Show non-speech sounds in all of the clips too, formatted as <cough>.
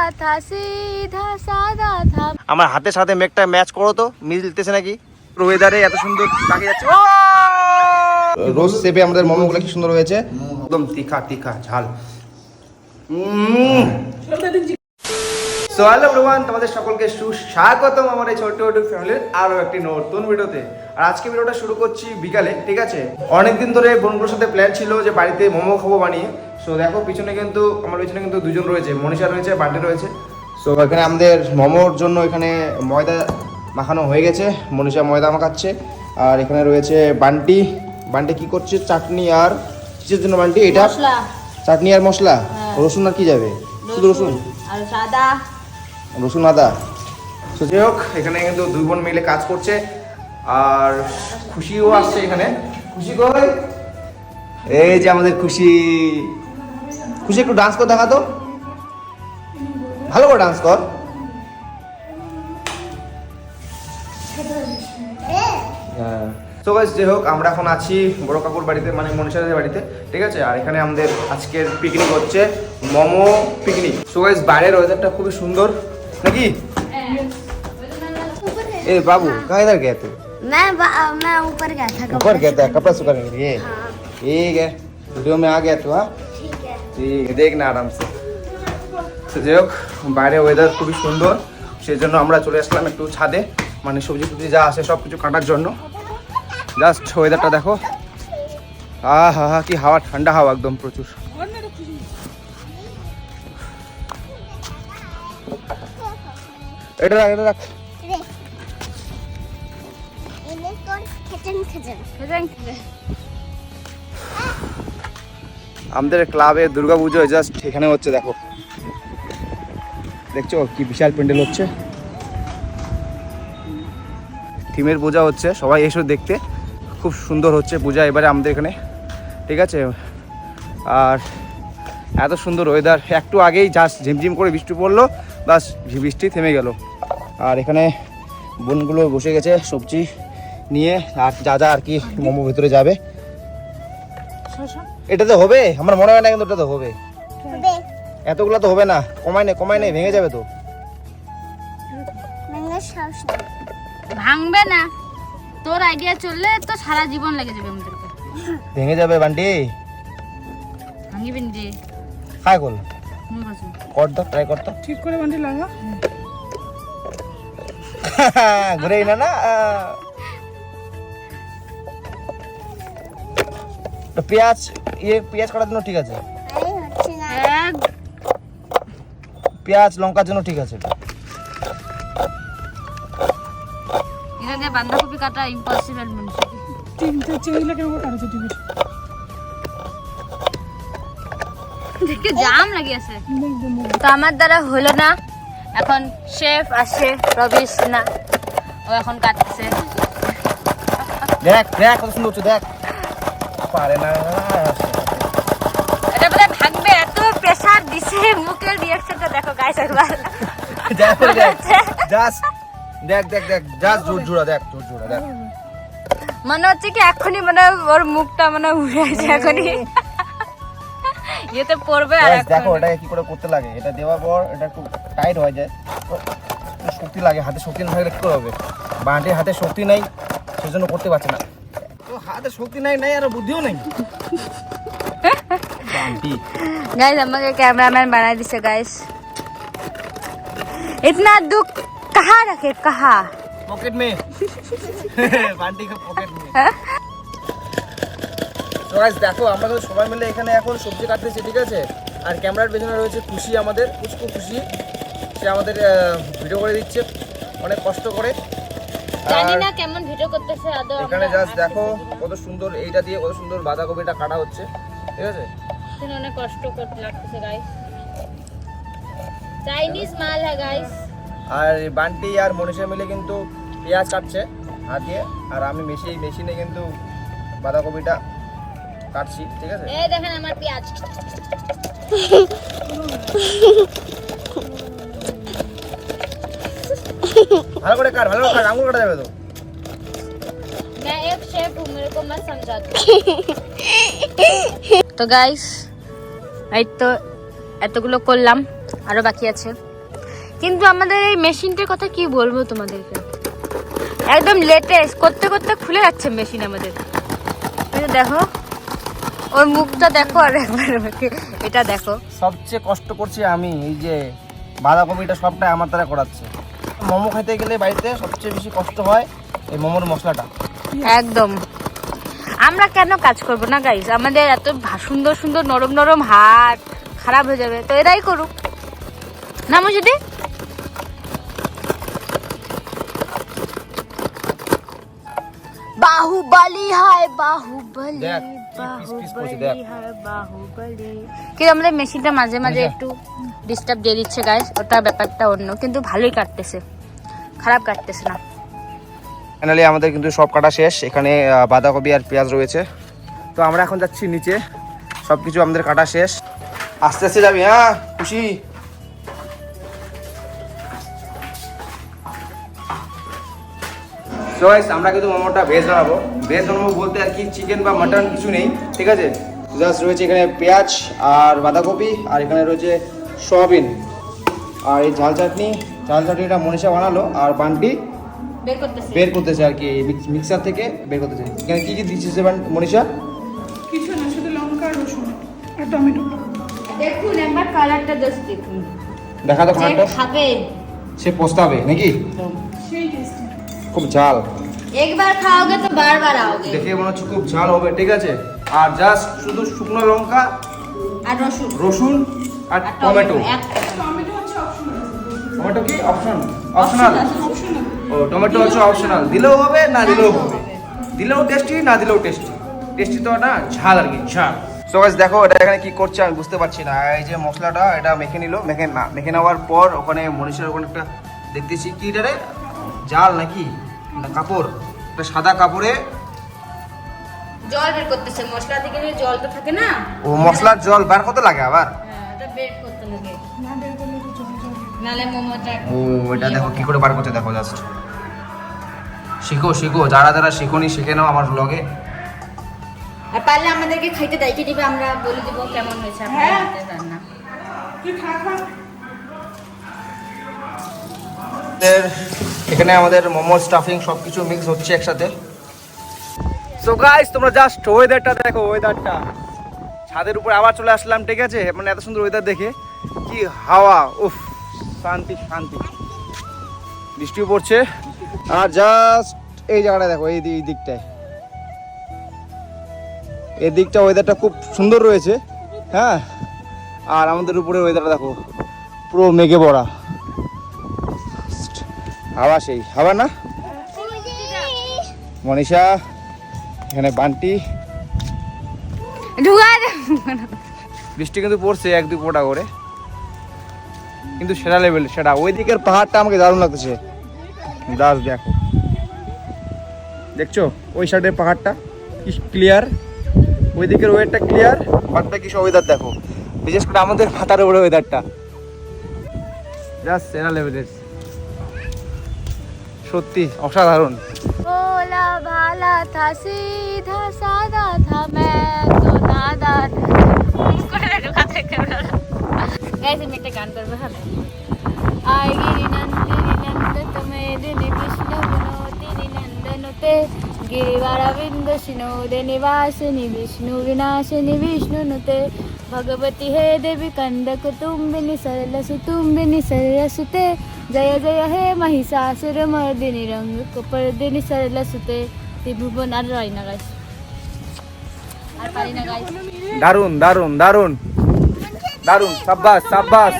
था सीधा सादा था আমার হাতের সাথে মেঘটা ম্যাচ করো তো মিলতেছে নাকি ওয়েদারে এত সুন্দর লাগে যাচ্ছে রোজ শেপে আমাদের মোমোগুলো কি সুন্দর হয়েছে একদম তীখা তীখা ঝাল সো হ্যালো এভরিওয়ান তোমাদের সকলকে সুস্বাগতম আমার এই ছোট্ট ছোট্ট ফ্যামিলির আরও একটি নতুন ভিডিওতে আর আজকে ভিডিওটা শুরু করছি বিকালে ঠিক আছে অনেকদিন ধরে বোনগুলোর সাথে প্ল্যান ছিল যে বাড়িতে মোমো খাবো বানিয়ে সো দেখো পিছনে কিন্তু আমার পিছনে কিন্তু দুজন রয়েছে মনীষা রয়েছে বান্টি রয়েছে। সো এখানে আমাদের মোমোর জন্য এখানে ময়দা মাখানো হয়ে গেছে মনীষা ময়দা মাখাচ্ছে। আর এখানে রয়েছে বান্টি। বান্টি কি করছে? চাটনি আর কিসের জন্য বান্টি? এটা চাটনি আর মশলা? রসুন আর কি যাবে? শুধু রসুন আর সাদা। রসুন আদা। তো যাই হোক এখানে কিন্তু দুই বোন মিলে কাজ করছে আর খুশিও আসছে এখানে। খুশি কই? এই যে আমাদের খুশি। খুশি একটু ডান্স কর দেখা তো ভালো করে ডান্স কর হ্যাঁ তো গাইস যাই হোক আমরা এখন আছি বড় কাকুর বাড়িতে মানে মনীষাদের বাড়িতে ঠিক আছে আর এখানে আমাদের আজকের পিকনিক হচ্ছে মোমো পিকনিক সো গাইস বাইরের ওয়েদারটা খুবই সুন্দর নাকি ए बाबू कहाँ इधर गए थे मैं बा- मैं ऊपर गया था ऊपर गया था कपड़ा सुखाने के लिए ठीक है वीडियो में आ गया तू हाँ ठीक है ঠিক দেখনা আরাম সে তো যাই হোক বাইরে ওয়েদার খুবই সুন্দর সেই জন্য আমরা চলে আসলাম একটু ছাদে। মানে সবজি টবজি যা আসে সব কিছু কাটার জন্য। জাস্ট ওয়েদারটা দেখো। আ হা হা কি হাওয়া ঠান্ডা হাওয়া একদম প্রচুর। এটা রাখ এটা রাখ আমাদের ক্লাবে দুর্গা পুজো জাস্ট এখানে হচ্ছে, দেখো। দেখছ কি বিশাল প্যান্ডেল হচ্ছে? থিমের পূজা হচ্ছে, সবাই এসো দেখতে। খুব সুন্দর হচ্ছে পূজা এবারে আমাদের এখানে, ঠিক আছে? আর এত সুন্দর ওয়েদার একটু আগেই জাস্ট ঝিমঝিম করে বৃষ্টি পড়ল বাস বৃষ্টি থেমে গেল। আর এখানে বোনগুলো বসে গেছে সবজি নিয়ে, আর যা যা আর কি মোমো ভিতরে যাবে। এটাতে হবে আমার মনে হয় না কিন্তু ওটাতে হবে। এতগুলো তো হবে না কমাই নেই কমাই নেই ভেঙে যাবে তো। ভাঙবে না। তোর আইডিয়া চললে তো সারা জীবন লেগে যাবে আমাদেরকে ভেঙে যাবে বান্টি। ভাঙিবেন যে। খায় কল কর তো ট্রাই কর তো। ঠিক করে বান্ডি লাগা <laughs> ঘুরেই না না। তো পেঁয়াজ ইয়ে পেঁয়াজ কাটার জন্য ঠিক আছে। পেঁয়াজ লঙ্কার জন্য ঠিক আছে। এটা দিয়ে বাঁধাকপি কাটা ইম্পসিবল মানুষ। তিনটে চেইলে কেমন কাটছে টিভি। দেখে জাম লাগিয়েছে। তো আমার দ্বারা হলো না। এখন শেফ আসে রবি সিনহা ও এখন কাটছে। দেখ দেখ কত সুন্দর দেখ। পারে না। এটা বোধহয় ভাগবে এত প্রেসার দিছে মুখের রিয়াকশনটা দেখো গাইস একবার। দেখ দেখ জাস্ট দেখ দেখ দেখ জাস্ট জোর জোড়া দেখ জোর জোড়া দেখ। মনে হচ্ছে কি এখনই মানে ওর মুখটা মানে উড়ে আছে এখনই। ইয়েতে পড়বে আর দেখো কি করে করতে লাগে? এটা দেওয়ার পর এটা একটু টাইট হয়ে যায়। শক্তি লাগে হাতে শক্তি না থাকলে কি হবে? বাঁটির হাতে শক্তি নাই সেজন্য করতে পারছে না। হাতে শক্তি নাই নাই আর বুদ্ধিও নেই বাঁটি गाइस আমাকে ক্যামেরাম্যান বানাই দিছে গাইস इतना दुख कहाँ रखे कहाँ পকেট মে বান্টি কে পকেট মে তো গাইস দেখো আমরা তো সবাই মিলে এখানে এখন সবজি কাটতেছি ঠিক আছে আর ক্যামেরার পেছনে রয়েছে খুশি আমাদের পুষ্প খুশি সে আমাদের ভিডিও করে দিচ্ছে অনেক কষ্ট করে জানি আর না কেমন ভিডিও করতেছে আদৌ এখানে জাস্ট দেখো কত সুন্দর এইটা দিয়ে কত সুন্দর বাঁধাকপিটা কাটা হচ্ছে। ঠিক আছে? আমরা অনেক কষ্ট করতে লাগতেছে গাইস চাইনিজ মাল है গাইস আর বান্টি আর মনীষা মিলে কিন্তু পেঁয়াজ কাটছে হাত দিয়ে আর আমি মেশিন মেশিনে কিন্তু বাঁধাকপিটা কাটছি ঠিক আছে? এই দেখেন আমার পেঁয়াজ। ভালো করে কাট ভালো করে কাট আঙুল কাটা যাবে তো। मैं एक शेफ हूँ मेरे को मत समझा তো গাইস এই তো এতগুলো করলাম আরো বাকি আছে কিন্তু আমাদের এই মেশিনটার কথা কি বলবো তোমাদেরকে একদম লেটেস্ট করতে করতে খুলে যাচ্ছে মেশিন আমাদের এই যে দেখো ওর মুখটা দেখো আর একবার আমাকে এটা দেখো সবচেয়ে কষ্ট করছি আমি এই যে বাঁধাকপিটা সবটাই আমার দ্বারা করাচ্ছে মোমো খেতে গেলে বাড়িতে সবচেয়ে বেশি কষ্ট হয় এই মোমোর মশলাটা একদম। আমরা কেন কাজ করব না গাইজ আমাদের এত সুন্দর সুন্দর নরম নরম হাত খারাপ হয়ে যাবে। তো এরাই করুক। না মজুদি বাহুবলি হায় বাহুবলি হায় কিন্তু আমাদের মেশিনটা মাঝে মাঝে একটু ডিস্টার্ব দিয়ে দিচ্ছে গাইজ ওটা ব্যাপারটা অন্য কিন্তু ভালোই কাটতেছে। খারাপ কাটতেছে না। ফাইনালি আমাদের কিন্তু সব কাটা শেষ। এখানে বাঁধাকপি আর পেঁয়াজ রয়েছে। তো আমরা এখন যাচ্ছি নিচে। সব কিছু আমাদের কাটা শেষ। আস্তে আস্তে যাবি হ্যাঁ? খুশি? আমরা কিন্তু মোমোটা ভেজ বানাবো। ভেজ বানাবো বলতে আর কি চিকেন বা মাটন কিছু নেই, ঠিক আছে? জাস্ট রয়েছে এখানে পেঁয়াজ আর বাঁধাকপি, আর এখানে রয়েছে সয়াবিন। আর এই ঝাল চাটনি, ঝাল চাটনিটা মনীষা বানালো। আর বান্টি বের করতেছে বের করতেছে আর কি মিক্সার থেকে বের করতেছে এখানে কি কি দিচ্ছে সেবান মনীষা কিছু না শুধু লঙ্কা আর রসুন আর টমেটো দেখুন একবার কালারটা জাস্ট দেখুন দেখা তো যে খাবারটা খাবে সে পস্তাবে নাকি সেই টেস্টি খুব ঝাল একবার খাওগে তো বারবার आओगे দেখে মনে হচ্ছে খুব ঝাল হবে ঠিক আছে আর জাস্ট শুধু শুকনো লঙ্কা আর রসুন রসুন আর আর টমেটো এক টমেটো হচ্ছে অপশনাল টমেটো কি অপশন অপশনাল অপশনাল ও টমেটো হচ্ছে অপশনাল দিলেও হবে না দিলেও হবে। দিলেও টেস্টি না দিলেও টেস্টি টেস্টি তো না ঝাল আর কি ঝাল। সো গাইস দেখো এটা এখানে কি করছে আমি বুঝতে পারছি না। এই যে মশলাটা এটা মেখে নিল। মেখে না মেখে নেওয়ার পর ওখানে মনীষের ওখানে একটা দেখতেছি কি এটা রে? জাল নাকি? না কাপড়। একটা সাদা কাপড়ে। জল বের করতেছে। মশলা থেকে যে জলটা থাকে না। ও মশলার জল বার কত লাগে আবার। বের করতে লাগে। না বের করলে তো জল জল নালে মোমোটা ও এটা দেখো কি করে বার করতে দেখো জাস্ট শিখো শিখো যারা যারা শিখোনি শিখে নাও আমার ব্লগে আর পারলে আমাদেরকে খাইতে দেখিয়ে দিবে আমরা বলে দিব কেমন হয়েছে আপনার হ্যাঁ। রান্না। তুই খা খা। এখানে আমাদের মোমো স্টাফিং সব কিছু মিক্স হচ্ছে একসাথে। সো গাইস তোমরা জাস্ট ওয়েদারটা দেখো ওয়েদারটা ছাদের উপর আবার চলে আসলাম ঠিক আছে? মানে এত সুন্দর ওয়েদার দেখে। কি হাওয়া উফ শান্তি শান্তি। বৃষ্টিও পড়ছে। আর জাস্ট এই জায়গাটা দেখো এই দিকটায়। এই দিকটা ওয়েদারটা খুব সুন্দর রয়েছে হ্যাঁ? আর আমাদের উপরে ওয়েদারটা দেখো পুরো মেঘে ভরা। হাওয়া সেই হাওয়া না? মনীষা এখানে বান্টি। বৃষ্টি কিন্তু পড়ছে এক দুই ফোঁটা করে। কিন্তু সেরা লেভেল সেটা। ওই দিকের পাহাড়টা আমাকে দারুণ লাগতেছে। দাস, দেখো। দেখছ? ওই সাইডের পাহাড়টা কি ক্লিয়ার ওই দিকের ওয়েদারটা ক্লিয়ার বাদটা কি ওয়েদার দেখো। বিশেষ করে আমাদের মাথার উপরে ওয়েদারটা জাস্ট সেরা লেভেলের সত্যি, অসাধারণ। ભોલા ભાલા થા સીધા સાદા થા મેં તો નાદા গাইজ আমি একটা গান করবো হ্যাঁ আই গিরি নন্দিনী নন্দ তুমি দিনী কৃষ্ণ গুণতিনী নন্দনতে গিরিবারাবিন্দ শিনোদে নিবাসিনী বিষ্ণু বিনাশিনী বিষ্ণুনুতে ভগবতী হে দেবী কন্দক তুম্বিনী সরলসু তুম্বিনী সরলসুতে जय जय हे महिषासुर मर्दिनी रंग कपर्दिनी सरल सुते ত্রিভুবন আর রয় না গাইস আর পারি না গাইস দারুন দারুন দারুন দারুন সাব্বাস সাব্বাস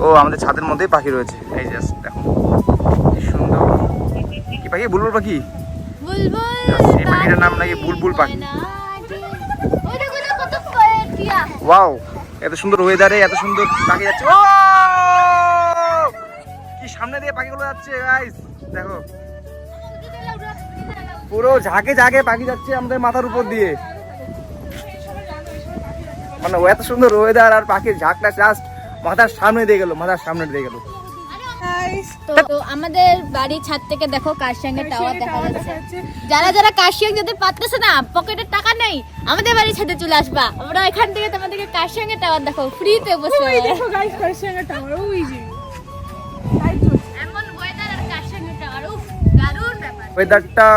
ও আমাদের ছাদের মধ্যেই পাখি রয়েছে এই জাস্ট দেখো কি সুন্দর কি পাখি বুলবুল পাখি বুলবুল এই পাখিটার নাম নাকি বুলবুল পাখি ওই দেখো না কত কয়েকটিয়া ওয়াও এত সুন্দর ওয়েদারে এত সুন্দর পাখি যাচ্ছে। ও! কি সামনে দিয়ে পাখিগুলো যাচ্ছে গাইস দেখো। পুরো ঝাঁকে ঝাঁকে পাখি যাচ্ছে আমাদের মাথার উপর দিয়ে। মানে এত সুন্দর ওয়েদার আর পাখির ঝাঁকটা জাস্ট মাথার সামনে দিয়ে গেল, মাথার সামনে দিয়ে গেল। গাইস তো আমাদের বাড়ির ছাদ থেকে দেখো কাশিয়াঙ্গের টাওয়ার দেখা যাচ্ছে। যারা যারা কাশিয়াং যেতে পারতেছে না পকেটে টাকা নেই আমাদের বাড়ির ছাদে চলে আসবা। আমরা এখান থেকে তোমাদেরকে কাশিয়াঙ্গের টাওয়ার দেখো ফ্রিতে বসে ওই দেখো গাইস টাওয়ার ওই যে। ওয়েদারটা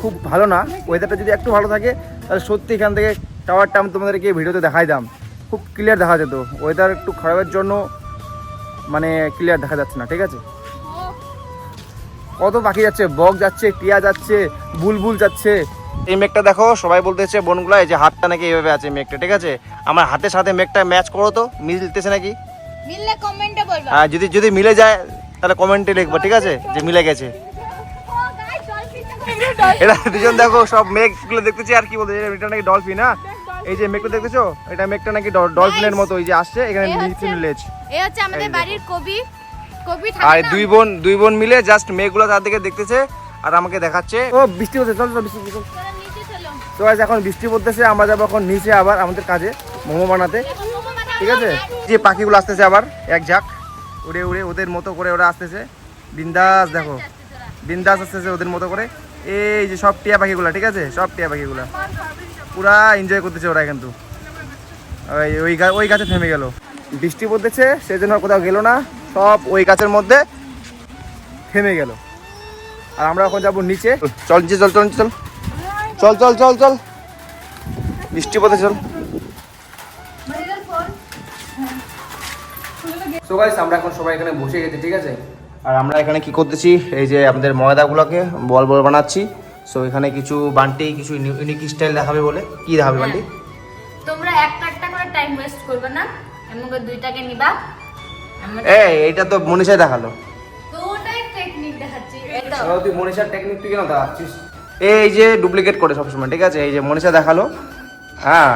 খুব ভালো না। ওয়েদারটা যদি একটু ভালো থাকে তাহলে সত্যি এখান থেকে টাওয়ারটা আমি তোমাদেরকে ভিডিওতে দেখাই দাম। খুব ক্লিয়ার দেখা যেত। ওয়েদার একটু খারাপের জন্য মানে ক্লিয়ার দেখা যাচ্ছে না ঠিক আছে? কত পাখি যাচ্ছে বক যাচ্ছে টিয়া যাচ্ছে বুলবুল যাচ্ছে। এই মেঘটা দেখো সবাই বলতেছে বনগুলা এই যে হাতটা নাকি এইভাবে আছে মেঘটা ঠিক আছে? আমার হাতের সাথে মেঘটা ম্যাচ করো তো মিলতেছে নাকি? মিললে কমেন্টে বলবা। আর যদি যদি মিলে যায় তাহলে কমেন্টে লিখব ঠিক আছে? যে মিলে গেছে। এটা দুজন দেখো সব মেঘগুলো দেখতেছি আর কি বলতে এটা নাকি ডলফিন না এই যে মেঘটা দেখতেছো এটা মেঘটা নাকি ডল- ডলফিনের মতো এই যে আসছে এখানে লেজ। এই হচ্ছে আমাদের বাড়ির কবি। কবি আর দুই বোন দুই বোন মিলে জাস্ট মেঘগুলো তার দিকে দেখতেছে আর আমাকে দেখাচ্ছে। ও বৃষ্টি হচ্ছে চল চল বৃষ্টি চল। তো guys, এখন বৃষ্টি পড়তেছে আমরা যাব এখন নিচে আবার আমাদের কাজে মোমো বানাতে। ঠিক আছে? যে পাখিগুলো আসতেছে আবার এক ঝাঁক। উড়ে উড়ে ওদের মতো করে ওরা আসতেছে। বিন্দাস দেখো। বিন্দাস আসতেছে ওদের মতো করে। এই যে সব টিয়া পাখিগুলো ঠিক আছে? সব টিয়া পাখিগুলো। পুরা এনজয় করতেছে ওরা কিন্তু। ওই ওই গা- ওই গাছে থেমে গেল। বৃষ্টি পড়তেছে সেই জন্য আর কোথাও গেল না। সব ওই গাছের মধ্যে থেমে গেল। আর আমরা এখন যাব নিচে। চল নিচে চল চল চল। চল চল চল চল। বৃষ্টি পড়তে চল। সো গাইস আমরা এখন সবাই এখানে বসে গেছি ঠিক আছে? আর আমরা এখানে কি করতেছি? এই যে আমাদের ময়দাগুলোকে বল বল বানাচ্ছি। সো এখানে কিছু বান্টি কিছু ইউনিক স্টাইল দেখাবে বলে। কি দেখাবে বান্টি? তোমরা একটা একটা করে টাইম ওয়েস্ট করবে না? এমন দুইটাকে নিবা। এই এইটা তো মনীষাই দেখাল। তো টেকনিক দেখাচ্ছি এই তুই মনীষার টেকনিক তুই কেন দেখাচ্ছিস? এই যে ডুপ্লিকেট করে সবসময় ঠিক আছে? এই যে মনীষা দেখাল। হ্যাঁ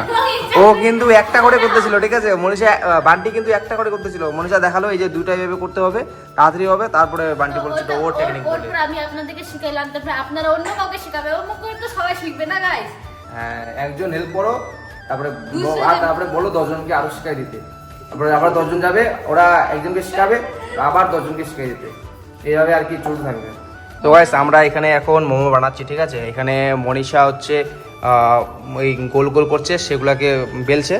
ও কিন্তু একটা করে করতেছিল ঠিক আছে? মনীষা বান্টি কিন্তু একটা করে করতেছিল। মনীষা দেখাল এই যে দুইটা এভাবে করতে হবে তাড়াতাড়ি হবে তারপরে বান্টি বলছিল ওর- টেকনিক বলে। আমি আপনাদেরকে শিখাইলাম তারপরে আপনারা অন্য কাউকে শিখাবে অন্য করে তো সবাই শিখবে না গাইস হ্যাঁ একজন হেল্প করো তারপরে আর তারপরে বলো দশজনকে আরও শিখাই দিতে। তারপরে আবার দশজন যাবে, ওরা একজনকে শিখাবে, আবার দশজনকে শিখাই দিতে এইভাবে আর কি চলতে থাকবে। তো গাইস আমরা এখানে এখন মোমো বানাচ্ছি, ঠিক আছে? এখানে মনীষা হচ্ছে ওই গোল গোল করছে, সেগুলাকে বেলছে,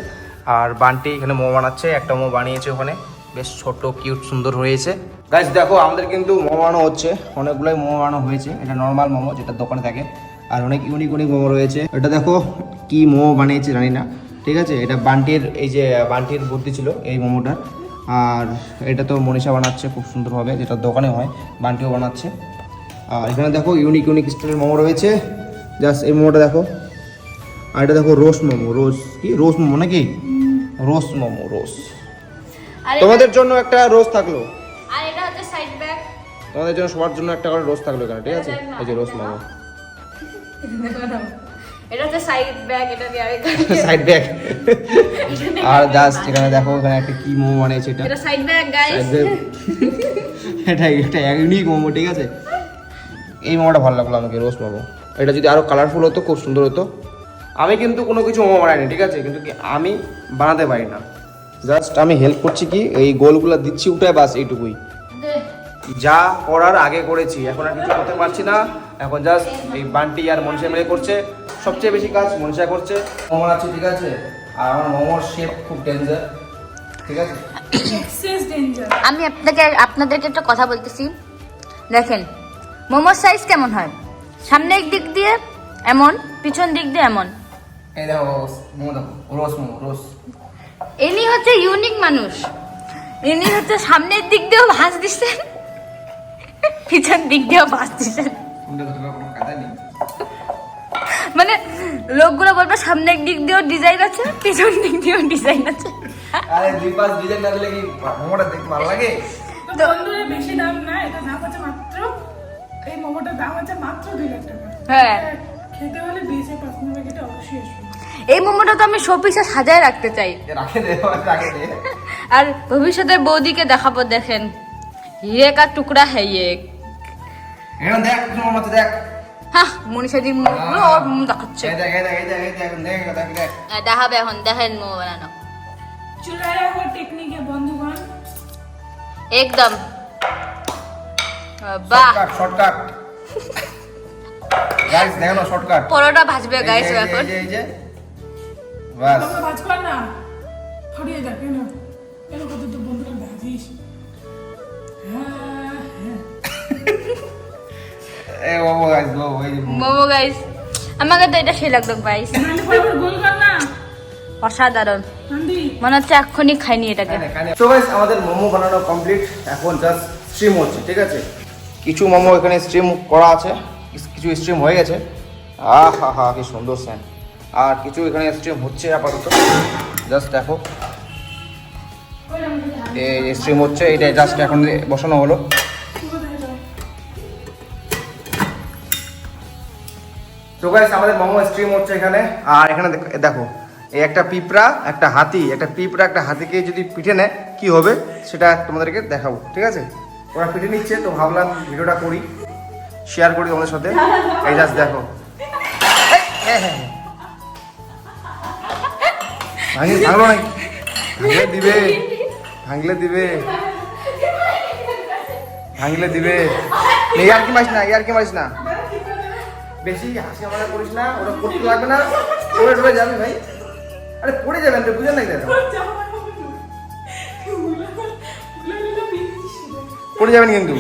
আর বানটি এখানে মোমো বানাচ্ছে, একটা মোমো বানিয়েছে ওখানে। বেশ ছোট কিউট সুন্দর হয়েছে। গাইস দেখো, আমাদের কিন্তু মোমো বানানো হচ্ছে, অনেকগুলোই মোমো বানানো হয়েছে। এটা নর্মাল মোমো, যেটা দোকানে থাকে, আর অনেক ইউনিক ইউনিক মোমো রয়েছে। এটা দেখো, কি মোমো বানিয়েছে জানি না। ঠিক আছে? এটা বান্টির এই যে বান্টির বুদ্ধি ছিল এই মোমোটার। আর এটা তো মনীষা বানাচ্ছে খুব সুন্দরভাবে যেটা দোকানে হয় বান্টিও বানাচ্ছে। আর এখানে দেখো ইউনিক ইউনিক স্টাইলের মোমো রয়েছে। জাস্ট এই মোমোটা দেখো। আর এটা দেখো রোস মোমো রোজ কি? রোস মোমো নাকি? রোস মোমো রোস তোমাদের জন্য একটা রোজ থাকল। আর এটা হচ্ছে সাইড ব্যাগ তোমাদের জন্য সবার জন্য একটা করে রোজ থাকল এখানে ঠিক আছে? এই যে রোজ মোমো। <laughs> এটা হচ্ছে সাইড ব্যাগ এটা দিয়ে আরেক সাইড ব্যাগ আর জাস্ট এখানে দেখো এখানে একটা কি মোমো বানিয়েছে এটা। এটা সাইড ব্যাগ গাইস এটা এটা ইউনিক মোমো ঠিক আছে? এই মোমোটা ভালো লাগল আমাকে রোস্ট মোমো। এটা যদি আরও কালারফুল হতো খুব সুন্দর হতো। আমি কিন্তু কোনো কিছু মোমো বানাইনি ঠিক আছে? কিন্তু কি আমি বানাতে পারি না। জাস্ট আমি হেল্প করছি কি এই গোলগুলো দিচ্ছি উঠে বাস এইটুকুই। যা করার আগে করেছি এখন আর কিছু করতে পারছি না। এখন জাস্ট এই বান্টি আর মনসা মিলে করছে। সবচেয়ে বেশি কাজ মনসা করছে। মোমো আছে ঠিক আছে? আর আমার মোমোর শেপ খুব ডেঞ্জার ঠিক আছে? আমি আপনাকে আপনাদেরকে একটা কথা বলতেছি। দেখেন মোমোর সাইজ কেমন হয়? সামনের দিক দিয়ে এমন পিছন দিক দিয়ে এমন। এই দেখো মোমো দেখো রোস মোমো রোস ইনি হচ্ছে ইউনিক মানুষ। ইনি হচ্ছে সামনের দিক দিয়েও ভাঁজ দিচ্ছেন পিছন দিক দিয়েও ভাঁজ দিচ্ছেন কোনটা কোথাও কোনো কাজে নেই। মানে লোকগুলো বলবে সামনের দিক দিয়েও ডিজাইন আছে পিছন দিক দিয়েও ডিজাইন আছে। আরে দুই ডিজাইন না দিলে কি মোমোটা দেখতে ভালো লাগে? তো বন্ধুরা বেশি দাম না এটা দাম আছে মাত্র এই মোমোটার দাম আছে মাত্র দুই লাখ টাকা। হ্যাঁ। খেতে হলে বিএসএ পার্সোনাল প্যাকেটে অবশ্যই আসবে। এই মোমোটা তো আমি শোপিসে সাজায় রাখতে চাই। রাখে দে রাখে দে। আর ভবিষ্যতে বৌদিকে দেখাবো দেখেন। কা টুকরা হ্যাঁ ইয়ে এখন দেখ মোমো মতো দেখ। হ্যাঁ মনীষাদি মুখগুলো ওর মুখ দেখাচ্ছে। এই দেখ এই দেখ এই দেখ এই দেখ দেখ দেখ দেখ। আহ, দেখাবে এখন দেখেন মোমো বানানো। চুলায় রাখো টেকনিকে বন্ধুগণ। একদম। বাহ। শর্টকাট শর্টকাট গাইস দেখো না শর্টকাট পরোটা ভাজবে গাইস এখন। এই যে বাস। ভাজ কর না। তো বন্ধুরা ভাজিস? হ্যাঁ। মোমো গাইস আমাকে তো এটা সেই গাইস অসাধারণ। মনে হচ্ছে এক্ষুনি খাইনি এটাকে। তো গাইস আমাদের মোমো বানানো কমপ্লিট এখন জাস্ট স্ট্রিম হচ্ছে ঠিক আছে? কিছু মোমো এখানে স্ট্রিম করা আছে। কিছু স্ট্রিম হয়ে গেছে। আহ হা হা কি সুন্দর স্যান আর কিছু এখানে স্ট্রিম হচ্ছে আপাতত। জাস্ট দেখো। এই স্ট্রিম হচ্ছে এটা জাস্ট এখন বসানো হলো। তো গাইস আমাদের মোমো স্ট্রিম হচ্ছে এখানে। আর এখানে দেখ- এই একটা পিঁপড়া, একটা হাতি। একটা পিঁপড়া একটা হাতিকে যদি পিঠে নেয়, কি হবে? সেটা তোমাদেরকে দেখাবো, ঠিক আছে? ওরা পিঠে নিচ্ছে, তো ভাবলাম ভিডিওটা করি শেয়ার করি তোমাদের সাথে। এই জাস্ট দেখো। ভাঙি, ভাঙলো নাকি ভাঙলে দিবে। ভাঙলে দিবে। ভাঙলে দিবে। ইয়ার কি মারিস না ইয়ার কি মারিস না। বেশি হাসি আমাদের করিস না ওটা করতে লাগবে না পড়ে টরে যাবে ভাই। আরে পড়ে যাবেন তো বুঝেন নাকি দাদা পড়ে যাবেন কিন্তু।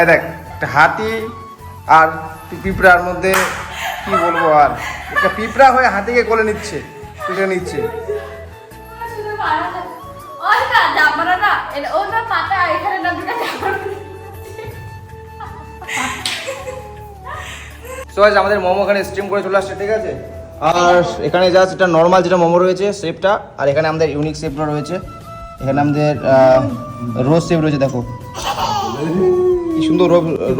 এই দেখ একটা হাতি আর পিঁপড়ার মধ্যে কি বলব আর? একটা পিঁপড়া হয়ে হাতিকে কোলে নিচ্ছে পিঠে নিচ্ছে। সো আজ আমাদের মোমো এখানে স্ট্রিম করে চলে আসছে, ঠিক আছে? আর এখানে জাস্ট এটা নর্মাল যেটা মোমো রয়েছে শেপটা আর এখানে আমাদের ইউনিক শেপটা রয়েছে। এখানে আমাদের রোজ শেপ রয়েছে, দেখো। কি সুন্দর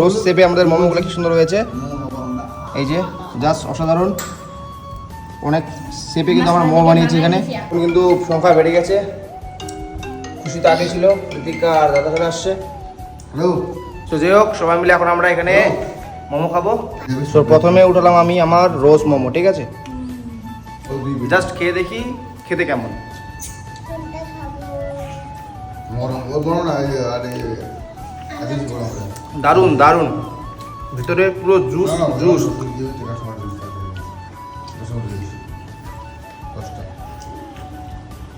রোজ শেপে আমাদের মোমোগুলো কি সুন্দর হয়েছে। এই যে জাস্ট অসাধারণ। অনেক শেপে কিন্তু আমরা মোমো বানিয়েছি এখানে। কিন্তু সংখ্যা বেড়ে গেছে। খুশি তো আগে ছিল কৃতিকা আর দাদা চলে আসছে। হ্যালো তো যাই হোক, সবাই মিলে এখন আমরা এখানে মোমো খাব? তো প্রথমে উঠালাম আমি আমার রোজ মোমো ঠিক আছে? জাস্ট খেয়ে দেখি খেতে কেমন? গরম ও বড় না এই আর এই আদিস গরম করে দারুণ দারুণ। ভিতরে পুরো জুস জুস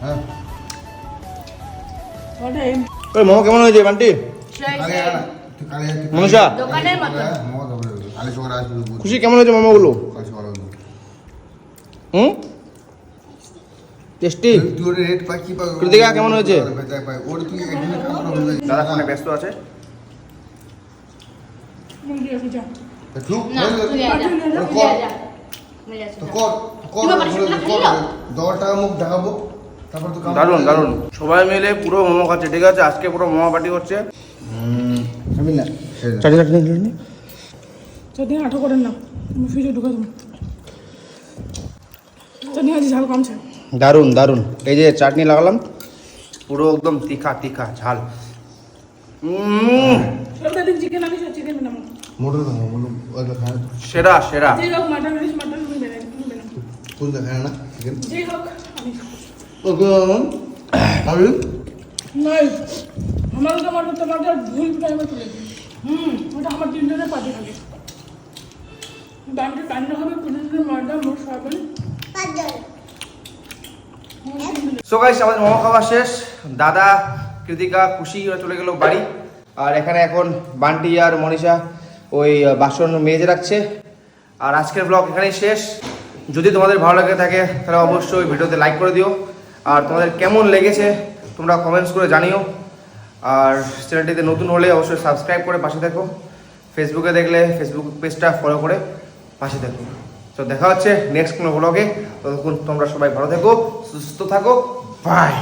হ্যাঁ? ওই মোমো কেমন হয়েছে বান্টি মনীষা? দোকানের মতো। খুশি? কেমন হয়েছে মোমোগুলো? কালে হুম? টেস্টি? তুই ওর রেট পাই কি পাই? কৃতিকা কেমন হয়েছে? দাদা ফোনে ব্যস্ত আছে? মুরগি আছে যা ঠিক না তুই যা, যা, তো তুই কর। যা, যা। তুই যা, তো যা। কর কর তুই বাবার সাথে কর। খেলি দশ টাকা মুখ ঢাকাবো তারপর তো কাম দারুণ দারুণ। সবাই মিলে পুরো মোমো খাচ্ছে ঠিক আছে? আজকে পুরো মোমো পার্টি করছে। আমি না? চাটি চাটি নিয়ে আঠো করেন না তুমি ফ্রিজে ঢুকে দেবো। চাটনি আছে ঝাল কমছে। দারুণ দারুণ। এই যে চাটনি লাগালাম পুরো একদম তীখা তীখা ঝাল। সেরা সেরা। আমার টমাটো ভুল হুম ওটা আমার তিনজনের পার্টি থাকে বাড়িতে কান্না হবে পুলিশের মারদা মোট সবাই। সো গাইস আমাদের মোমো খাওয়া শেষ। দাদা কৃতিকা খুশি চলে গেল বাড়ি। আর এখানে এখন বান্টি আর মনীষা ওই বাসন মেজে রাখছে। আর আজকের ব্লগ এখানেই শেষ। যদি তোমাদের ভালো লাগে থাকে তাহলে অবশ্যই ভিডিওতে লাইক করে দিও। আর তোমাদের কেমন লেগেছে তোমরা কমেন্টস করে জানিও। আর চ্যানেলটিতে নতুন হলে অবশ্যই সাবস্ক্রাইব করে পাশে থাকো। ফেসবুকে দেখলে ফেসবুক পেজটা ফলো করে। পাশে থাকো তো দেখা হচ্ছে নেক্সট কোনো ব্লগে ততক্ষণ তোমরা সবাই ভালো থেকো, সুস্থ থাকো। বাই